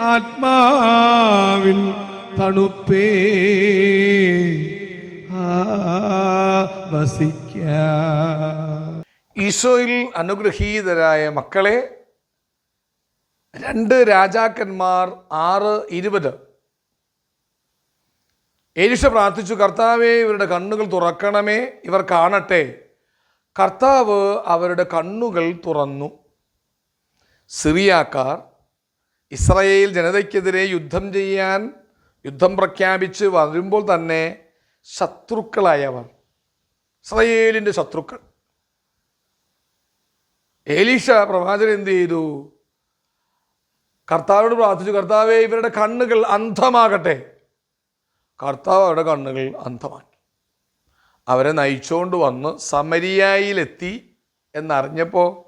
ആത്മാവിൻ തണുപ്പേ. വസിക്ക. ഈശോയിൽ അനുഗ്രഹീതരായ മക്കളെ രണ്ട് രാജാക്കന്മാർ ആറ് ഇരുപത്. ഏലിഷ പ്രാർത്ഥിച്ചു കർത്താവെ ഇവരുടെ കണ്ണുകൾ തുറക്കണമേ ഇവർ കാണട്ടെ. കർത്താവ് അവരുടെ കണ്ണുകൾ തുറന്നു. സിറിയാക്കാർ ഇസ്രയേൽ ജനതയ്ക്കെതിരെ യുദ്ധം ചെയ്യാൻ യുദ്ധം പ്രഖ്യാപിച്ച് വരുമ്പോൾ തന്നെ ശത്രുക്കളായവർ. ഇസ്രയേലിന്റെ ശത്രുക്കൾ. ഏലീഷ പ്രവാചകൻ എന്ത് ചെയ്തു? കർത്താവിനോട് പ്രാർത്ഥിച്ചു കർത്താവെ ഇവരുടെ കണ്ണുകൾ അന്ധമാകട്ടെ. കർത്താവ് അവരുടെ കണ്ണുകൾ അന്ധമാക്കി. അവരെ നയിച്ചുകൊണ്ട് വന്ന് സമരിയായിലെത്തി എന്നറിഞ്ഞപ്പോൾ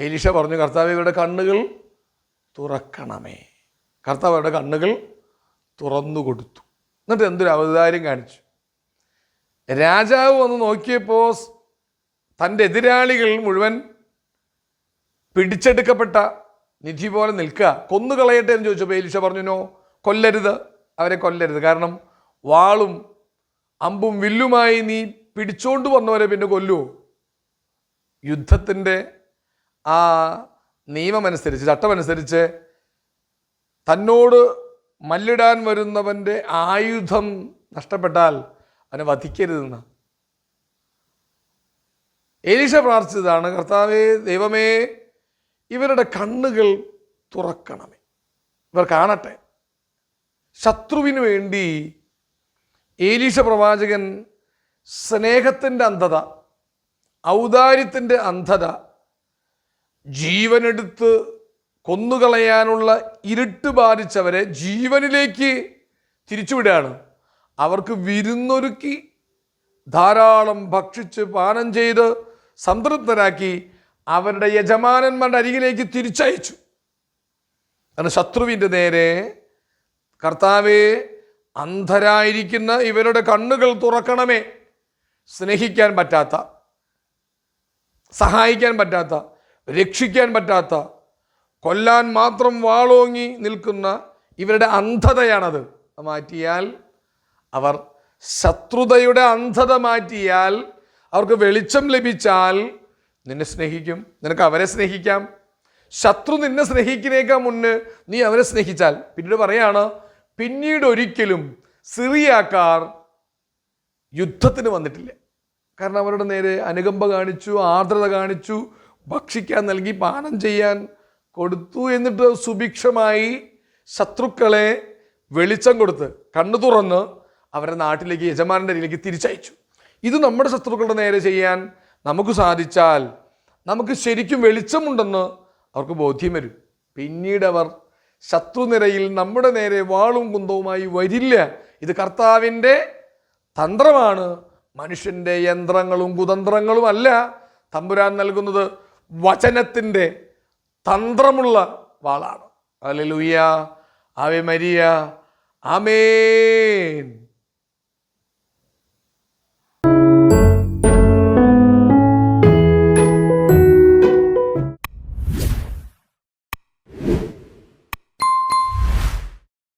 ഏലീഷ പറഞ്ഞു കർത്താവ് ഇവരുടെ കണ്ണുകൾ തുറക്കണമേ. കർത്താവ് അവരുടെ കണ്ണുകൾ തുറന്നു കൊടുത്തു. എന്നിട്ട് എന്തൊരു അവതാരം കാണിച്ചു. രാജാവ് വന്ന് നോക്കിയപ്പോൾ തന്റെ എതിരാളികൾ മുഴുവൻ പിടിച്ചെടുക്കപ്പെട്ട നിധി പോലെ നിൽക്കുക. കൊന്നുകളയട്ടെ എന്ന് ചോദിച്ചപ്പോൾ എലീഷ പറഞ്ഞുനോ കൊല്ലരുത്. അവരെ കൊല്ലരുത്. കാരണം വാളും അമ്പും വില്ലുമായി നീ പിടിച്ചോണ്ട് വന്നവരെ പിന്നെ കൊല്ലുവോ? യുദ്ധത്തിന്റെ ആ നിയമമനുസരിച്ച് ചട്ടമനുസരിച്ച് തന്നോട് മല്ലിടാൻ വരുന്നവന്റെ ആയുധം നഷ്ടപ്പെട്ടാൽ അവനെ വധിക്കരുതെന്ന്. എലീഷ പ്രാർത്ഥിച്ചതാണ് കർത്താവേ ദൈവമേ ഇവരുടെ കണ്ണുകൾ തുറക്കണമേ. ഇവർ കാണട്ടെ. ശത്രുവിന് വേണ്ടി ഏലീഷ പ്രവാചകൻ സ്നേഹത്തിന്റെ അന്ധത ഔദാര്യത്തിന്റെ അന്ധത ജീവനെടുത്ത് കൊന്നുകളയാനുള്ള ഇരുട്ട് ബാധിച്ചവരെ ജീവനിലേക്ക് തിരിച്ചുവിടുകയാണ്. അവർക്ക് വിരുന്നൊരുക്കി ധാരാളം ഭക്ഷിച്ച് പാനം ചെയ്ത് സംതൃപ്തരാക്കി അവരുടെ യജമാനന്മാരുടെ അരികിലേക്ക് തിരിച്ചയച്ചു. കാരണം ശത്രുവിന്റെ നേരെ കർത്താവെ അന്ധരായിരിക്കുന്ന ഇവരുടെ കണ്ണുകൾ തുറക്കണമേ. സ്നേഹിക്കാൻ പറ്റാത്ത സഹായിക്കാൻ പറ്റാത്ത രക്ഷിക്കാൻ പറ്റാത്ത കൊല്ലാൻ മാത്രം വാളോങ്ങി നിൽക്കുന്ന ഇവരുടെ അന്ധതയാണത്. മാറ്റിയാൽ അവർ ശത്രുതയുടെ അന്ധത മാറ്റിയാൽ അവർക്ക് വെളിച്ചം ലഭിച്ചാൽ നിന്നെ സ്നേഹിക്കും. നിനക്ക് അവരെ സ്നേഹിക്കാം. ശത്രു നിന്നെ സ്നേഹിക്കുന്നേക്കാൾ മുന്ന് നീ അവരെ സ്നേഹിച്ചാൽ. പിന്നീട് പറയാണ് പിന്നീട് ഒരിക്കലും സിറിയാക്കാർ യുദ്ധത്തിന് വന്നിട്ടില്ല. കാരണം അവരുടെ നേരെ അനുകമ്പ കാണിച്ചു ആർദ്രത കാണിച്ചു ഭക്ഷിക്കാൻ നൽകി പാനം ചെയ്യാൻ കൊടുത്തു എന്നിട്ട് സുഭിക്ഷമായി ശത്രുക്കളെ വെളിച്ചം കൊടുത്ത് കണ്ണു തുറന്ന് അവരെ നാട്ടിലേക്ക് യജമാനന്റെ അരിയിലേക്ക് തിരിച്ചയച്ചു. ഇത് നമ്മുടെ ശത്രുക്കളുടെ നേരെ ചെയ്യാൻ നമുക്ക് സാധിച്ചാൽ നമുക്ക് ശരിക്കും വെളിച്ചമുണ്ടെന്ന് അവർക്ക് ബോധ്യം വരും. പിന്നീട് അവർ ശത്രുനിരയിൽ നമ്മുടെ നേരെ വാളും കുന്തവുമായി വരില്ല. ഇത് കർത്താവിന്റെ തന്ത്രമാണ്. മനുഷ്യന്റെ യന്ത്രങ്ങളും കുതന്ത്രങ്ങളും അല്ല തമ്പുരാൻ നൽകുന്നത്. വചനത്തിന്റെ തന്ത്രമുള്ള വാളാണ്. അല്ലെ ലൂയ ആവേ മരിയ. ആമേൻ.